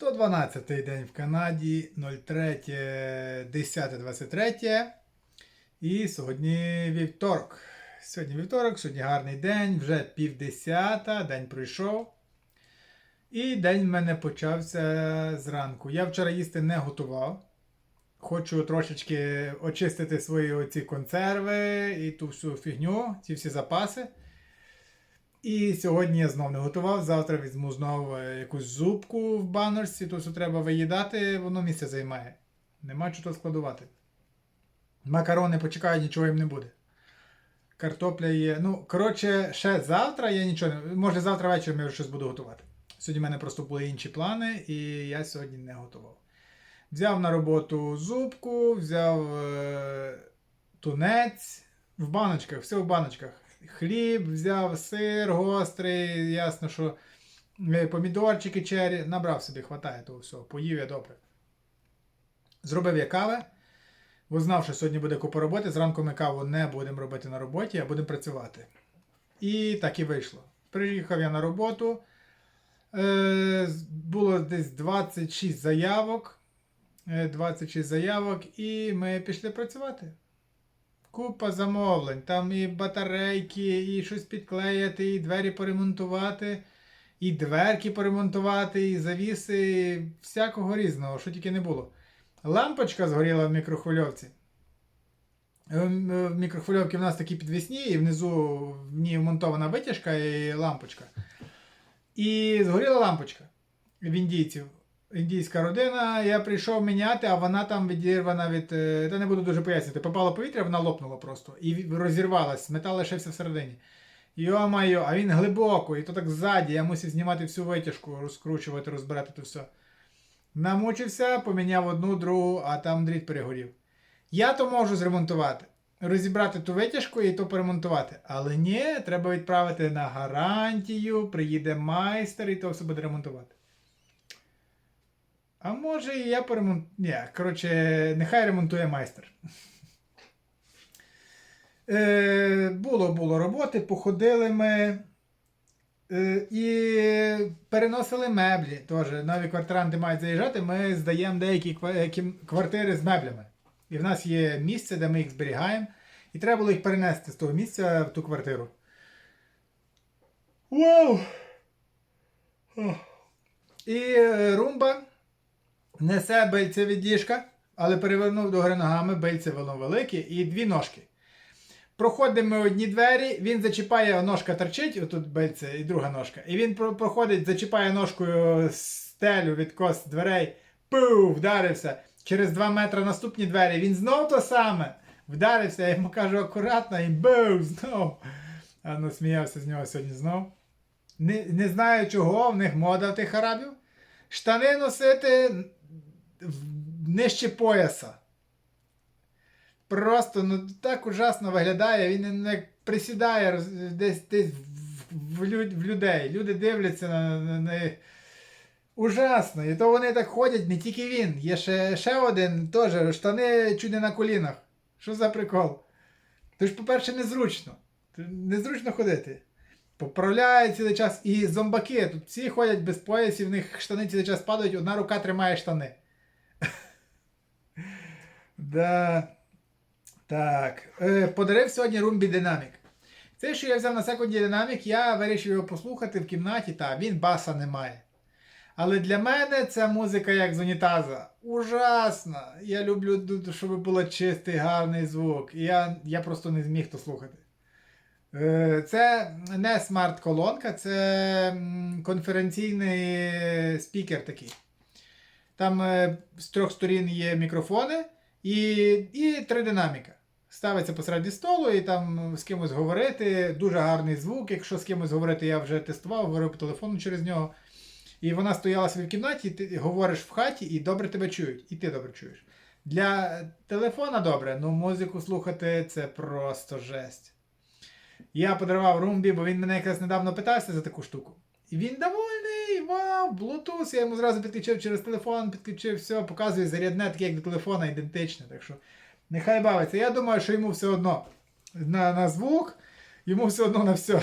112 день в Канаді, 03, 10, 23. І сьогодні вівторок. Сьогодні вівторок, сьогодні гарний день, вже півдесята, день пройшов. І день в мене почався зранку. Я вчора їсти не готував. Хочу трошечки очистити свої оці консерви і ту всю фігню, ці всі запаси. І сьогодні я знов не готував. Завтра візьму знову е, якусь зубку в баночці, то що треба виїдати, воно місце займає. Нема чого складувати. Макарони почекають, нічого їм не буде. Картопля є. Ну, коротше, ще завтра я нічого не. Може, завтра ввечері я щось буду готувати. Сьогодні в мене просто були інші плани, і я сьогодні не готував. Взяв на роботу зубку, взяв е, тунець в баночках, все в баночках. Хліб взяв, сир гострий, ясно, що е, помідорчики чері. Набрав собі, хватає того всього. Поїв я добре. Зробив я кави, бо знав, що сьогодні буде купа роботи. Зранку ми каву не будемо робити на роботі, а будемо працювати. І так і вийшло. Приїхав я на роботу. Е, було десь 26 заявок. Е, 26 заявок, і ми пішли працювати. Купа замовлень. Там і батарейки, і щось підклеїти, і двері поремонтувати, і дверки поремонтувати, і завіси, і всякого різного, що тільки не було. Лампочка згоріла в мікрохвильовці. Е, В мікрохвильовці в нас такі підвісні, і внизу в ній вмонтована витяжка і лампочка. І згоріла лампочка в індійців. Індійська родина, я прийшов міняти, а вона там відірвана від. е, Та не буду дуже пояснювати. Попало повітря, вона лопнула просто. І розірвалась, метал лишився всередині. Йо-майо, а він глибоко, і то так ззаді. Я мусив знімати всю витяжку, розкручувати, розбирати то все. Намучився, поміняв одну, другу, а там дріт перегорів. Я то можу зремонтувати. Розібрати ту витяжку і то поремонтувати. Але ні, треба відправити на гарантію, приїде майстер і то все буде ремонтувати. А може і я поремонтую. Ні, коротше, нехай ремонтує майстер. Е, було, було роботи, походили ми. Е, і переносили меблі. Теж нові квартиранти мають заїжджати. Ми здаємо деякі е, квартири з меблями. І в нас є місце, де ми їх зберігаємо. І треба було їх перенести з того місця в ту квартиру. Вау! І румба несе бельце від діжка, але перевернув до гори ногами, бельце воно велике і дві ножки. Проходимо одні двері, він зачіпає, ножка торчить, отут бельце і друга ножка. І він проходить, зачіпає ножкою стелю від кос дверей, пу, вдарився. Через 2 метри наступні двері. Він знов то саме. Вдарився, я йому кажу акуратно і бу, знов. А ну сміявся з нього сьогодні знов. Не, не знаю чого, в них мода тих арабів. Штани носити нижче пояса. Просто ну так ужасно виглядає, він не присідає десь, десь в, в, лю- в людей. Люди дивляться на, на, на... Ужасно. І то вони так ходять, не тільки він. Є ще, ще один теж, штани не на колінах. Що за прикол? То ж, по-перше, незручно. Незручно ходити. Поправляє цілий час. І зомбаки. Тут всі ходять без поясів, в них штани цілий час падають, одна рука тримає штани. Да. Так. Е, подарив сьогодні Румбі Динамік. Це, що я взяв на секунді динамік, я вирішив його послухати в кімнаті, та він баса не має. Але для мене ця музика як з унітаза. Ужасна. Я люблю, щоб було чистий, гарний звук. І я, я просто не зміг то слухати. Е, Це не смарт-колонка, це конференційний спікер такий. Там е, з трьох сторін є мікрофони і, і три динаміка. Ставиться посереді столу і там з кимось говорити. Дуже гарний звук. Якщо з кимось говорити, я вже тестував, говорив по телефону через нього. І вона стояла собі в кімнаті, ти говориш в хаті, і добре тебе чують, і ти добре чуєш. Для телефона добре, ну музику слухати це просто жесть. Я подарував Румбі, бо він мене якраз недавно питався за таку штуку. І він довольний, вау, Bluetooth, я йому зразу підключив через телефон, підключив все, показує зарядне, таке як до телефона, ідентичне. Так що нехай бавиться. Я думаю, що йому все одно на, на звук, йому все одно на все.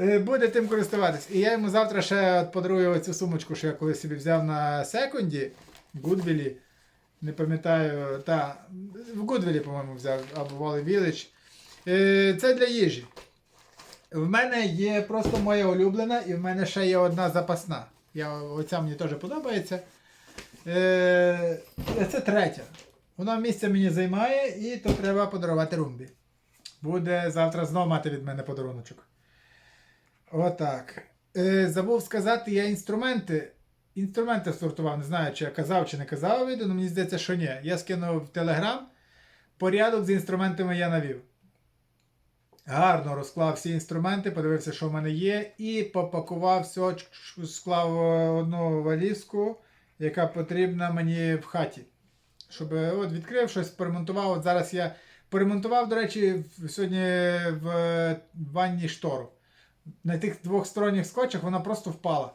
Е, Буде тим користуватись. І я йому завтра ще подарую цю сумочку, що я колись собі взяв на секунді Гудвілі. Не пам'ятаю, та, в Гудвілі, по-моєму, взяв, або Вали Village. Е, Це для їжі. В мене є просто моя улюблена, і в мене ще є одна запасна. Я, оця мені теж подобається. Е, Це третя. Вона місце мені займає, і то треба подарувати румбі. Буде завтра знову мати від мене подаруночок. Отак. Е, забув сказати, я інструменти. Інструменти сортував, не знаю, чи я казав, чи не казав відео, але мені здається, що ні. Я скинув в Телеграм. Порядок з інструментами я навів. Гарно розклав всі інструменти, подивився, що в мене є, і попакував все, склав е, одну валізку, яка потрібна мені в хаті. Щоб е, от відкрив щось, поремонтував. От зараз я поремонтував, до речі, сьогодні в е, ванні штору. На тих двох сторонніх скотчах вона просто впала.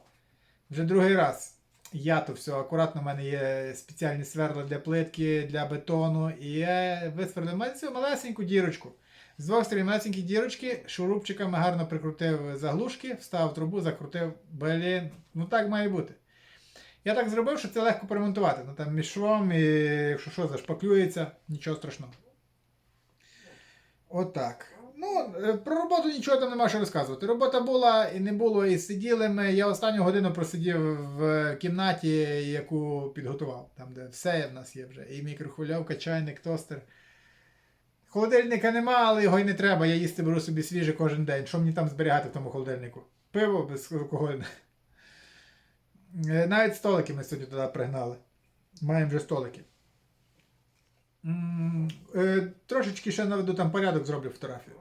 Вже другий раз. Я то все акуратно, в мене є спеціальні сверла для плитки, для бетону. І я висверлив малесеньку дірочку. З двох сторін малесенькі дірочки, шурупчиками гарно прикрутив заглушки, вставив трубу, закрутив. Блін, ну так має бути. Я так зробив, що це легко поремонтувати. Ну там мішом, і якщо що, зашпаклюється, нічого страшного. Отак. Ну, е, про роботу нічого там нема що розказувати. Робота була і не було, і сиділи ми. Я останню годину просидів в кімнаті, яку підготував. Там, де все в нас є вже. І мікрохвильовка, чайник, тостер. Холодильника нема, але його й не треба. Я їсти беру собі свіже кожен день. Що мені там зберігати в тому холодильнику? Пиво безалкогольне. Навіть столики ми сьогодні туди пригнали. Маємо вже столики. Е, Трошечки ще наведу там порядок, зроблю фотографію.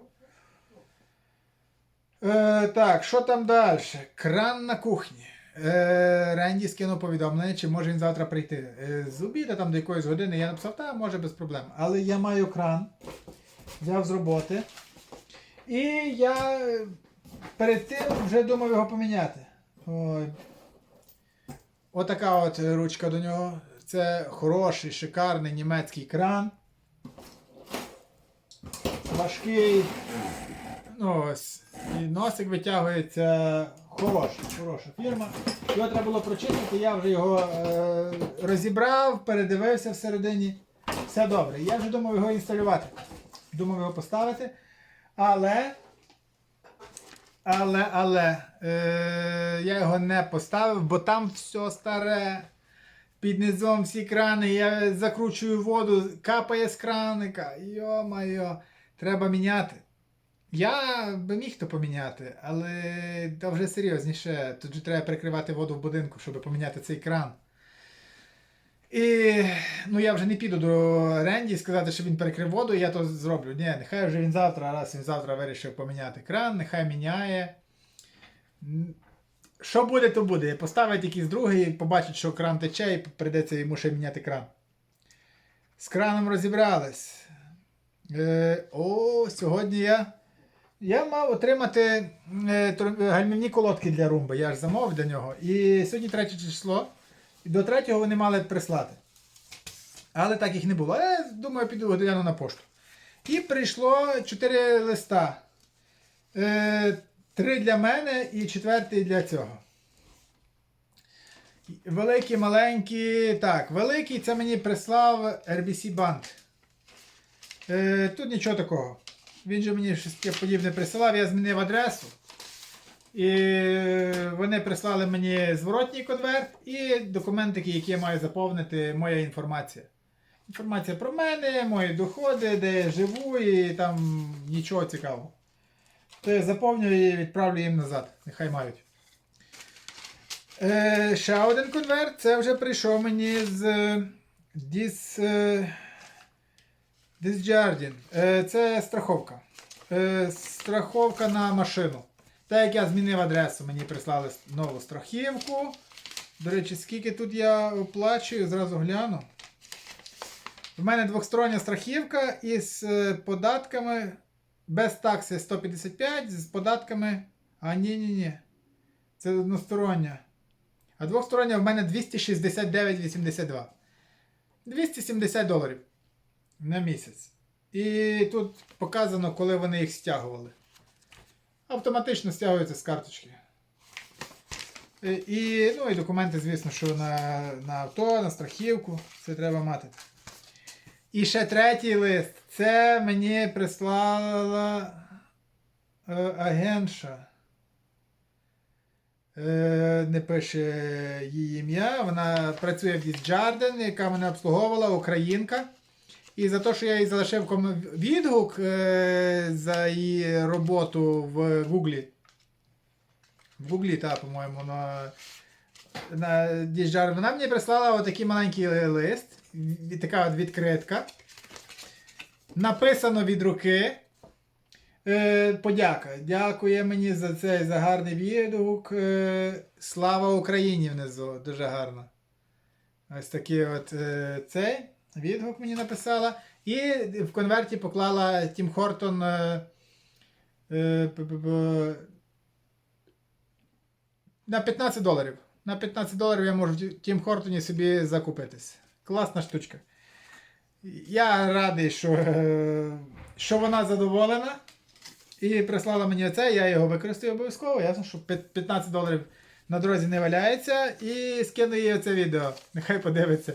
Е, так, що там далі? Кран на кухні. Е, Ренді скинув повідомлення, чи може він завтра прийти. Е, з обіду там до якоїсь години я написав, та може без проблем. Але я маю кран, взяв з роботи. І я е, перед тим вже думав його поміняти. Ой. Отака от ручка до нього. Це хороший, шикарний німецький кран. Важкий. Ну, ось. І носик витягується. Хороша, хороша фірма. Його треба було прочистити, я вже його е, розібрав, передивився всередині. Все добре. Я вже думав його інсталювати. Думав його поставити. Але. Але, але е, я його не поставив, бо там все старе. Під низом всі крани, я закручую воду, капає з краника. Йо-майо, треба міняти. Я би міг то поміняти, але то вже серйозніше. Тут же треба прикривати воду в будинку, щоб поміняти цей кран. І ну я вже не піду до Ренді сказати, що він перекрив воду, я то зроблю. Ні, нехай вже він завтра, раз він завтра вирішив поміняти кран, нехай міняє. Що буде, то буде. Поставить якийсь другий, побачить, що кран тече, і прийдеться йому ще міняти кран. З краном розібрались. Е, о, сьогодні я. Я мав отримати е, гальмівні колодки для румби. Я ж замовив для нього. І сьогодні третє число. І до третього вони мали прислати. Але так їх не було. Я думаю, піду гляну на пошту. І прийшло 4 листа. Е, три для мене і четвертий для цього. Великі, маленькі. Так, великий це мені прислав RBC Band. Е, тут нічого такого. Він же мені щось подібне присилав, я змінив адресу. І вони прислали мені зворотній конверт і документики, які я маю заповнити, моя інформація. Інформація про мене, мої доходи, де я живу, і там нічого цікавого. То я заповню і відправлю їм назад. Нехай мають. Е, ще один конверт. Це вже прийшов мені з е, Dis, е. Е, це страховка. Е, страховка на машину. Так як я змінив адресу, мені прислали нову страхівку. До речі, скільки тут я оплачую, зразу гляну. У мене двохстороння страхівка із е, податками без такси 155, з податками. А ні, ні, ні. Це одностороння. А двохстороння в мене 269,82. 270 доларів на місяць. І тут показано, коли вони їх стягували. Автоматично стягується з карточки. Е, І, ну, і документи, звісно, що на, на авто, на страхівку. Це треба мати. І ще третій лист. Це мені прислала е, агентша. Е, не пише її ім'я. Вона працює в Disjardin, яка мене обслуговувала, українка. І за те, що я їй залишив відгук е, за її роботу в Гуглі. В Гуглі, так, по-моєму, на, на Disjardin. Вона мені прислала отакий маленький лист. Така от відкритка. Написано від руки. Е, подяка. Дякує мені за цей за гарний відгук. Е, слава Україні внизу. Дуже гарно. Ось такий от е, цей відгук мені написала. І в конверті поклала Тім Хортон. Е, е, на 15 доларів. На 15 доларів я можу в Тім Хортоні собі закупитись. Класна штучка. Я радий, що, е, що вона задоволена. І прислала мені це, я його використаю обов'язково. Ясно, що 15 доларів на дорозі не валяється. І скину їй це відео. Нехай подивиться.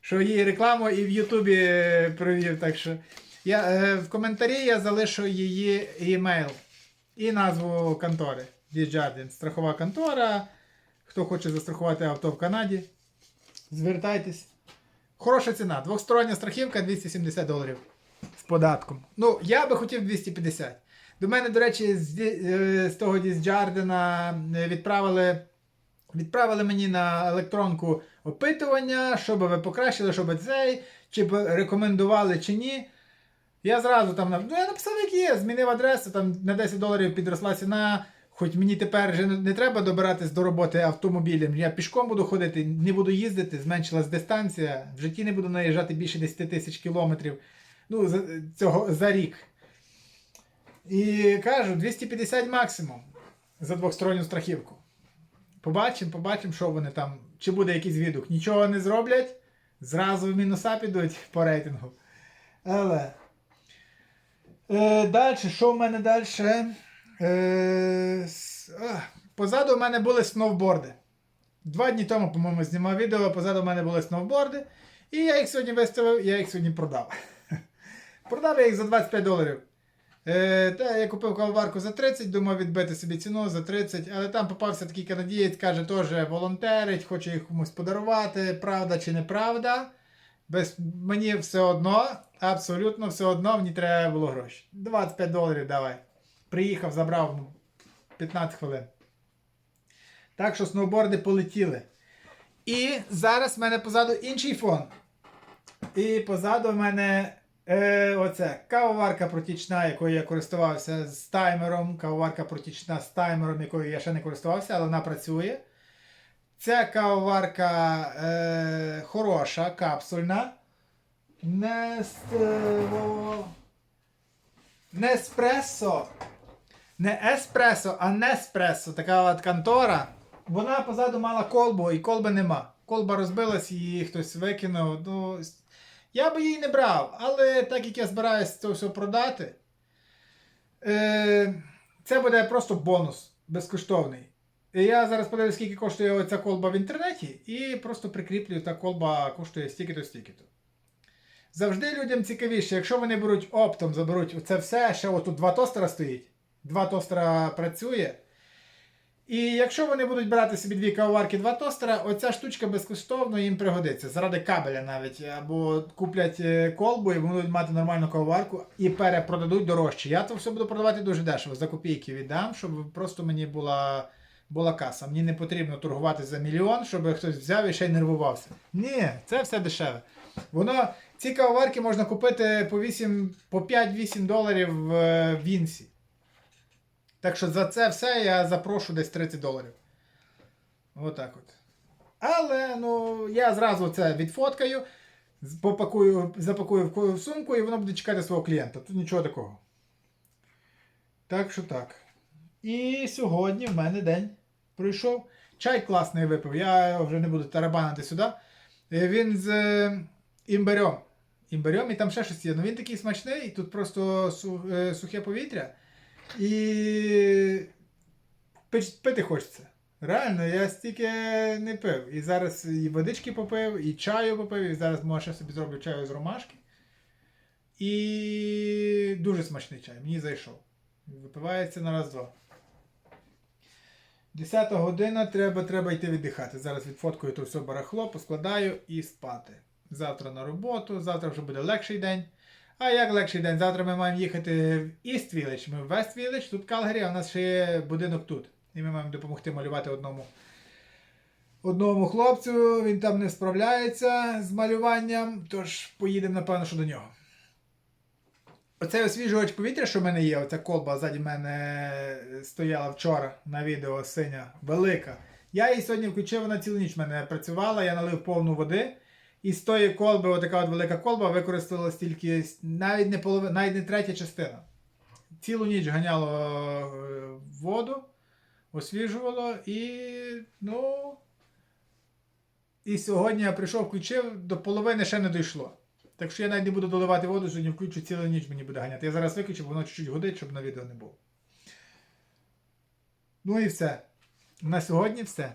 Що її рекламу і в Ютубі е, провів. Так що я, е, в коментарі я залишу її емейл і назву контори. Desjardins. Страхова контора. Хто хоче застрахувати авто в Канаді, звертайтесь. Хороша ціна. Двохстороння страхівка 270 доларів з податком. Ну, я би хотів 250. До мене, до речі, з, е, з того Дісджардена відправили, відправили мені на електронку опитування, що би ви покращили, що би цей, чи б рекомендували, чи ні. Я зразу там ну, я написав, як є, змінив адресу, там на 10 доларів підросла ціна. Хоч мені тепер вже не- не треба добиратись до роботи автомобілем. Я пішком буду ходити, не буду їздити, зменшилась дистанція. В житті не буду наїжджати більше 10 тисяч кілометрів ну, за, цього, за рік. І кажу, 250 максимум за двохсторонню страхівку. Побачимо, побачимо, що вони там, чи буде якийсь відгук. Нічого не зроблять, зразу в мінуса підуть по рейтингу. Але. Е, далі, що в мене далі? Е, позаду в мене були сноуборди. Два дні тому, по-моєму, знімав відео, позаду в мене були сноуборди. І я їх сьогодні виставив, я їх сьогодні продав. Продав я їх за 25 доларів. Е, та, я купив кавоварку за 30, думав відбити собі ціну за 30, але там попався такий канадієць, каже, теж волонтерить, хоче їх комусь подарувати, правда чи неправда. Без, мені все одно, абсолютно все одно, мені треба було гроші. 25 доларів давай. Приїхав, забрав ну, 15 хвилин. Так що сноуборди полетіли. І зараз в мене позаду інший фон. І позаду в мене е, оце кавоварка протічна, якою я користувався з таймером. Кавоварка протічна з таймером, якою я ще не користувався, але вона працює. Ця кавоварка е, хороша, капсульна. Не, с- е, Неспресо. Не еспресо, а неспресо. Така от контора. Вона позаду мала колбу, і колби нема. Колба розбилась, її хтось викинув. Ну, я би її не брав, але так як я збираюся це все продати, е, це буде просто бонус безкоштовний. І я зараз подивлюсь, скільки коштує оця колба в інтернеті, і просто прикріплю, та колба коштує стільки-то, стільки-то. Завжди людям цікавіше, якщо вони беруть оптом, заберуть це все, ще отут два тостера стоїть. Два тостера працює. І якщо вони будуть брати собі дві кавоварки, два тостера, оця штучка безкоштовно їм пригодиться. Заради кабеля навіть. Або куплять е, колбу і будуть мати нормальну кавоварку і перепродадуть дорожче. Я то все буду продавати дуже дешево, за копійки віддам, щоб просто мені була, була каса. Мені не потрібно торгувати за мільйон, щоб хтось взяв і ще й нервувався. Ні, це все дешеве. Воно, ці кавоварки можна купити по 8, по 5-8 доларів в е, Вінсі. Так що за це все я запрошу десь 30 доларів. Отак от. Але ну, я зразу це відфоткаю, попакую, запакую в сумку і воно буде чекати свого клієнта. Тут нічого такого. Так що так. І сьогодні в мене день пройшов. Чай класний випив. Я вже не буду тарабанити сюди. Е, Він з е, імбирем. Імбирем і там ще щось є. Ну він такий смачний, тут просто е, сухе повітря. І пити хочеться. Реально, я стільки не пив. І зараз і водички попив, і чаю попив, і зараз може ще собі зроблю чаю з ромашки. І дуже смачний чай, мені зайшов. Випивається на раз-два. 10 година, треба, треба йти віддихати. Зараз відфоткаю то все барахло, поскладаю і спати. Завтра на роботу, завтра вже буде легший день. А як легший день? Завтра ми маємо їхати в Іст Village, ми в Вест Village, тут Калгарі, а в нас ще є будинок тут. І ми маємо допомогти малювати одному, одному хлопцю. Він там не справляється з малюванням, тож поїдемо, напевно, що до нього. Оцей освіжувач повітря, що в мене є, оця колба ззаді мене стояла вчора на відео синя, велика. Я її сьогодні включив, вона цілу ніч в мене працювала, я налив повну води. І з тої колби, отака от велика колба, використала стільки, навіть не половина, навіть не третя частина. Цілу ніч ганяло е, воду, освіжувало і, ну. І сьогодні я прийшов, включив, до половини ще не дійшло. Так що я навіть не буду доливати воду, сьогодні включу цілу ніч мені буде ганяти. Я зараз виключу, воно чуть-чуть годить, щоб на відео не було. Ну і все. На сьогодні все.